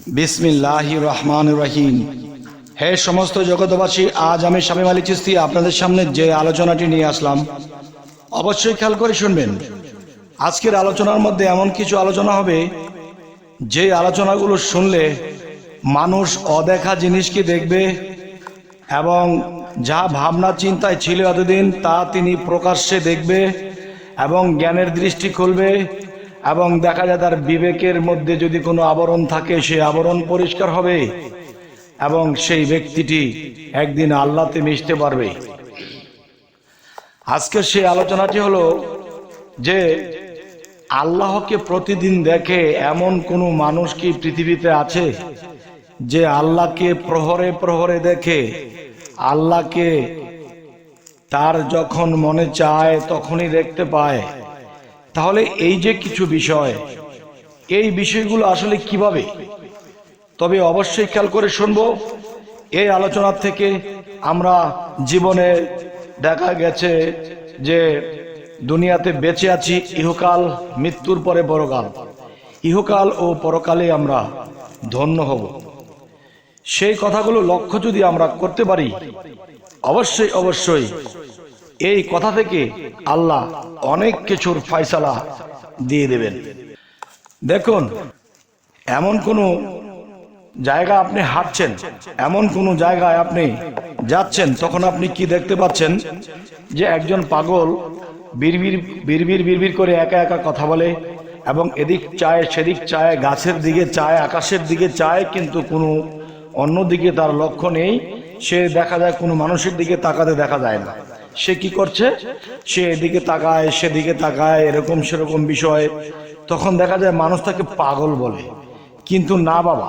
বিসমিল্লাহ রহমান রহিম হে সমস্ত জগতবাসী আজ আমি শামীম আলী চিস্তি আপনাদের সামনে যে আলোচনাটি নিয়ে আসলাম, অবশ্যই খেয়াল করে শুনবেন। আজকের আলোচনার মধ্যে এমন কিছু আলোচনা হবে, যে আলোচনাগুলো শুনলে মানুষ অদেখা জিনিসকে দেখবে এবং যা ভাবনা চিন্তায় ছিল এতদিন তা তিনি প্রকাশ্যে দেখবে এবং জ্ঞানের দৃষ্টি খুলবে। এবং দেখা যায় তার বিবেকের মধ্যে যদি কোনো আবরণ থাকে সেই আবরণ পরিষ্কার হবে এবং সেই ব্যক্তিটি একদিন আল্লাহতে মিশতে পারবে। আজকের সেই আলোচনাটি হলো যে আল্লাহকে প্রতিদিন দেখে এমন কোনো মানুষ কি পৃথিবীতে আছে যে আল্লাহকে প্রহরে প্রহরে দেখে, আল্লাহকে তার যখন মনে চায় তখনই দেখতে পায়? তাহলে এই যে কিছু বিষয়, এই বিষয়গুলো আসলে কীভাবে? তবে অবশ্যই খেয়াল করে শুনব। এই আলোচনার থেকে আমরা জীবনে দেখা গেছে যে দুনিয়াতে বেঁচে আছি, ইহকাল মৃত্যুর পরে পরকাল। ইহকাল ও পরকালে আমরা ধন্য হব। সেই কথাগুলো লক্ষ্য যদি আমরা করতে পারি, অবশ্যই অবশ্যই এই কথা থেকে আল্লাহ অনেক কিছুর ফয়সালা দিয়ে দেবেন। দেখুন, এমন কোনো জায়গা আপনি হাঁটছেন, এমন কোনো জায়গায় আপনি যাচ্ছেন, তখন আপনি কি দেখতে পাচ্ছেন? যে একজন পাগল বিড়বির বিড়বির বিড়বির করে একা একা কথা বলে এবং এদিক চায়, সেদিক চায়, গাছের দিকে চায়, আকাশের দিকে চায়, কিন্তু কোনো অন্য দিকে তার লক্ষ্য নেই। সে দেখা যায় কোনো মানুষের দিকে তাকাতে দেখা যায় না। সে কি করছে? সে এদিকে তাকায়, সেদিকে তাকায়, এরকম সেরকম বিষয়। তখন দেখা যায় মানুষ তাকে পাগল বলে। কিন্তু না বাবা,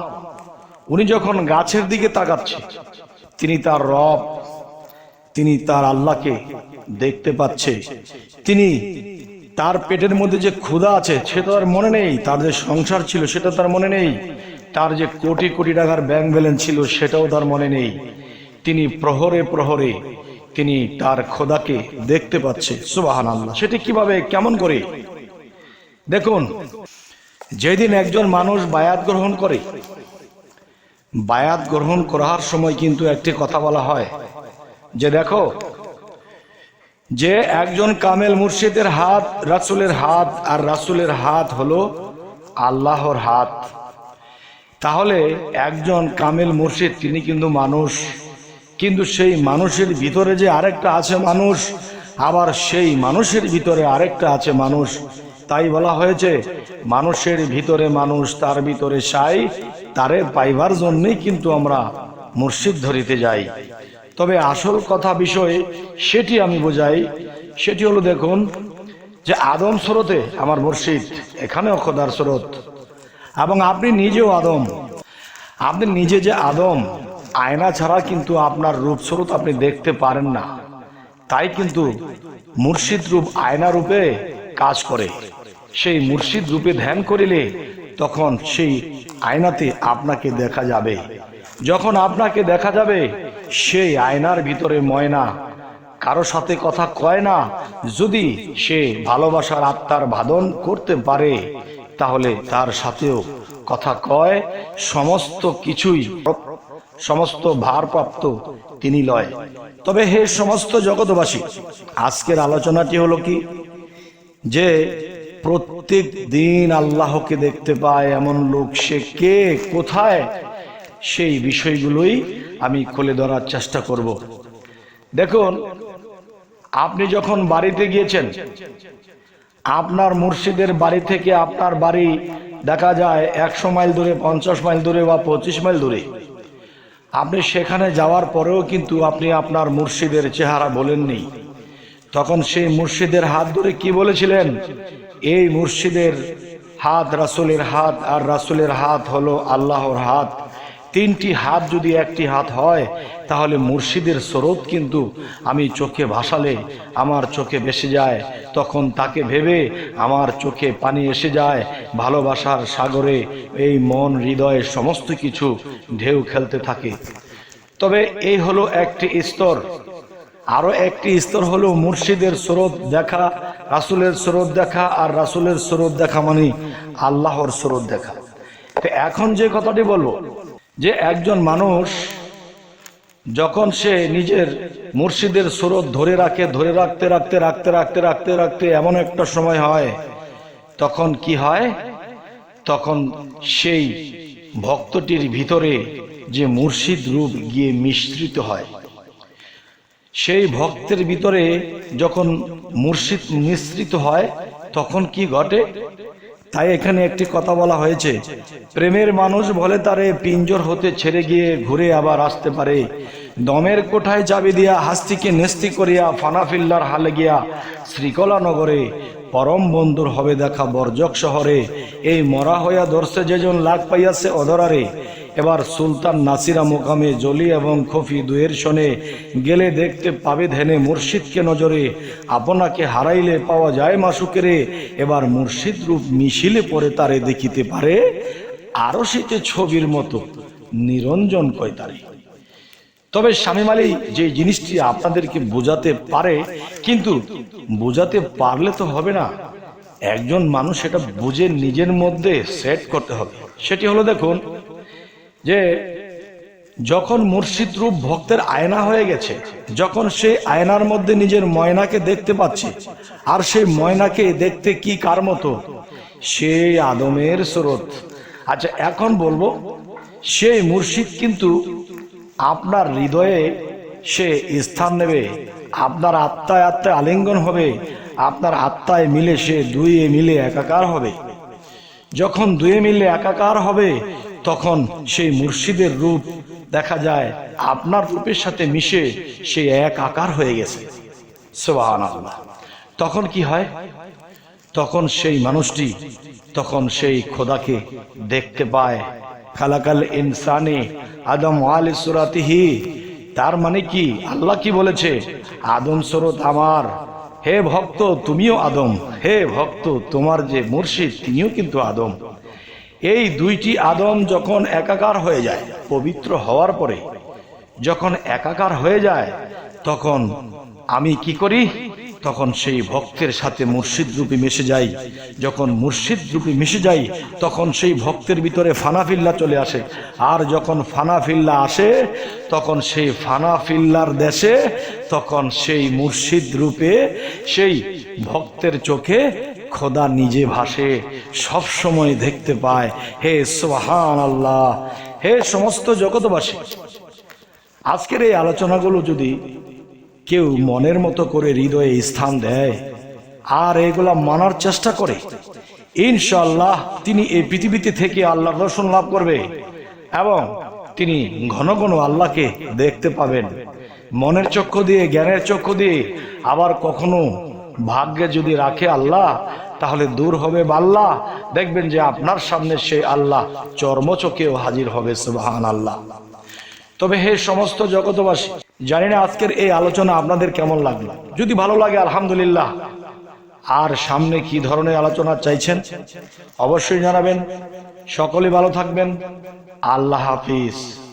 উনি যখন গাছের দিকে তাকাচ্ছে, তিনি তার রব, তিনি তার আল্লাহকে দেখতে পাচ্ছে। তিনি তার পেটের মধ্যে যে ক্ষুধা আছে সেটা তার মনে নেই। তার যে সংসার ছিল, সেটা তার মনে নেই। তার যে কোটি কোটি টাকার ব্যাংক ব্যালেন্স ছিল, সেটাও তার মনে নেই। তিনি প্রহরে প্রহরে তিনি তার খোদাকে দেখতে পাচ্ছে। সুবাহান আল্লাহ সেটি কীভাবে, কেমন করে? দেখুন, যেদিন একজন মানুষ বায়াত গ্রহণ করে, বায়াত গ্রহণ করার সময় কিন্তু একটি কথা বলা হয়। যে দেখো, যে একজন কামেল মুর্শিদের হাত রাসুলের হাত আর রাসুলের হাত হলো আল্লাহর হাত। তাহলে একজন কামেল মুর্শিদ, তিনি কিন্তু মানুষ। কিন্তু সেই মানুষের ভিতরে যে আরেকটা আছে মানুষ, আবার সেই মানুষের ভিতরে আরেকটা আছে মানুষ। তাই বলা হয়েছে, মানুষের ভিতরে মানুষ, তার ভিতরে সাই, তারে পাইবার জন্যই কিন্তু আমরা মুর্শিদ ধরিতে যাই। তবে আসল কথা বিষয়ে, সেটি আমি বোঝাই। সেটি হলো দেখুন, যে আদম স্রোতে আমার মুর্শিদ, এখানেও খোদার স্রোত। এবং আপনি নিজেও আদম। আপনি নিজে যে আদম আয়না ছাড়া কিন্তু আপনার রূপ স্রোত আপনি দেখতে পারেন না। তাই কিন্তু মুর্শিদ রূপ আয়না রূপে কাজ করে। সেই মুর্শিদ রূপে ধ্যান করিলে তখন সেই আয়নাতে আপনাকে দেখা যাবে। যখন আপনাকে দেখা যাবে, সেই আয়নার ভিতরে ময়না। কারও সাথে কথা কয় না। যদি সে ভালোবাসার আত্মার ভাদন করতে পারে, তাহলে তার সাথেও কথা কয়। সমস্ত কিছুই সমস্ত ভারপ্রাপ্ত তিনি লয়। তবে হে সমস্ত জগতবাসী আজকের আলোচনাটি হলো কি? যে প্রত্যেক দিন আল্লাহকে দেখতে পায় এমন লোক, সে কে, কোথায়? সেই বিষয়গুলোই আমি খুলে ধরার চেষ্টা করব। দেখুন, আপনি যখন বাড়িতে গিয়েছেন, আপনার মুর্শিদের বাড়ি থেকে আপনার বাড়ি দেখা যায় একশো মাইল দূরে, পঞ্চাশ মাইল দূরে বা পঁচিশ মাইল দূরে। আপনি সেখানে যাওয়ার পরেও কিন্তু আপনি আপনার মুর্শিদের চেহারা বলেননি। তখন সেই মুর্শিদের হাত ধরে কি বলেছিলেন? এই মুর্শিদের হাত রাসুলের হাত আর রাসুলের হাত হলো আল্লাহর হাত। তিনটি হাত যদি একটি হাত হয়, তাহলে মুর্শিদের স্রোত কিন্তু আমি চোখে ভাসালে আমার চোখে ভেসে যায়। তখন তাকে ভেবে আমার চোখে পানি এসে যায়। ভালোবাসার সাগরে এই মন হৃদয়ের সমস্ত কিছু ঢেউ খেলতে থাকে। তবে এই হলো একটি স্তর। আরও একটি স্তর হলো মুর্শিদের স্রোত দেখা, রাসুলের স্রোত দেখা, আর রাসুলের স্রোত দেখা মানে আল্লাহর স্রোত দেখা। তো এখন যে কথাটি বলব যে একজন মানুষ যখন সে নিজের মুর্শিদের স্রোত ধরে রাখে, ধরে রাখতে রাখতে রাখতে রাখতে রাখতে রাখতে এমন একটা সময় হয়, তখন কি হয়? তখন সেই ভক্তটির ভিতরে যে মুর্শিদ রূপ গিয়ে মিশ্রিত হয়। সেই ভক্তের ভিতরে যখন মুর্শিদ মিশ্রিত হয়, তখন কি ঘটে? তাই এখানে একটি কথা বলা হয়েছে। প্রেমের মানুষ বলে তারে পিঞ্জর হতে ছেড়ে গিয়ে ঘুরে আবার আসতে পারে। দমের কোঠায় চাবি দিয়া হাস্তিকে নেস্তি করিয়া ফানাফিল্লার হালে গিয়া শ্রীকলা নগরে পরম বন্ধুর হবে দেখা বর্জক শহরে। এই মরা হইয়া দর্শে যেজন লাগ পাইয়াছে অধরারে। এবার সুলতান নাসিরা মোকামে জলি এবং খফি দুয়ের শনে গেলে দেখতে পাবে ধ্যানে মুর্শিদকে নজরে। আপনাকে হারাইলে পাওয়া যায় মাসুকেরে। এবার মুর্শিদ রূপ মিছিলে পরে তারে দেখিতে পারে। আরও শীতে ছবির মতো। নিরঞ্জন কয় তারে। তবে শামীম আলী যে জিনিসটি আপনাদেরকে বোঝাতে পারে, কিন্তু বোঝাতে পারলে তো হবে না। একজন মানুষ সেটা বুঝে নিজের মধ্যে সেট করতে হবে। সেটি হলো দেখুন যে যখন মুর্শিদ রূপ ভক্তের আয়না হয়ে গেছে, যখন সে আয়নার মধ্যে নিজের ময়নাকে দেখতে পাচ্ছে, আর সেই ময়নাকে দেখতে কি কার মতো, সেই আদমের স্রোত। আচ্ছা এখন বলব, সেই মুর্শিদ কিন্তু আপনার হৃদয়ে সে স্থান নেবে, আপনার আত্মায় আত্মায় আলিঙ্গন হবে, আপনার আত্মায় মিলে সে দুইয়ে মিলে একাকার হবে। যখন দুয়ে মিলে একাকার হবে তখন সেই মুর্শিদের রূপ দেখা যায়, আপনার রূপের সাথে মিশে সে এক আকার হয়ে গেছে। তখন কি হয়? তখন সেই মানুষটি, তখন সেই খোদাকে দেখতে পায়। খালাকাল ইনসানে আদম আল সুরাতিহি। তার মানে কি? আল্লাহ কি বলেছে? আদম স্রোত আমার। হে ভক্ত, তুমিও আদম। হে ভক্ত, তোমার যে মুর্শিদ, তিনিও কিন্তু আদম। এই দুইটি আদম যখন একাকার হয়ে যায়, পবিত্র হওয়ার পরে, যখন একাকার হয়ে যায়, তখন আমি কি করি? তখন সেই ভক্তের সাথে মুর্শিদ রূপে মিশে যাই। যখন মুর্শিদ রূপে মিশে যাই, তখন সেই ভক্তের ভিতরে ফানাফিল্লা চলে আসে। আর যখন ফানাফিল্লা আসে, তখন সেই ফানাফিল্লার দেশে, তখন সেই মুর্শিদ রূপে সেই ভক্তের চোখে খোদা নিজে ভাসে সব সময় দেখতে পায়। হে সোহান আল্লাহ হে সমস্ত জগতবাসী আজকের এই আলোচনাগুলো যদি কেউ মনের মতো করে হৃদয়ে স্থান দেয় আর এগুলা মানার চেষ্টা করে ইনশাল্লাহ তিনি এই পৃথিবীতে থেকে আল্লাহর দর্শন লাভ করবে এবং তিনি ঘন ঘন আল্লাহকে দেখতে পাবেন। মনের চক্ষু দিয়ে, জ্ঞানের চক্ষু দিয়ে, আবার কখনো ভাগ্যে যদি রাখে আল্লাহ তাহলে দূর হবে বাল্লাহ দেখবেন যে আপনার সামনে সেই আল্লাহ চর্মচকেও হাজির হবে সুবাহান আল্লাহ তবে হে সমস্ত জগতবাসী জানি না আজকের এই আলোচনা আপনাদের কেমন লাগল। যদি ভালো লাগে, আলহামদুলিল্লাহ। আর সামনে কি ধরনের আলোচনা চাইছেন, অবশ্যই জানাবেন। সকলে ভালো থাকবেন। আল্লাহ হাফিজ।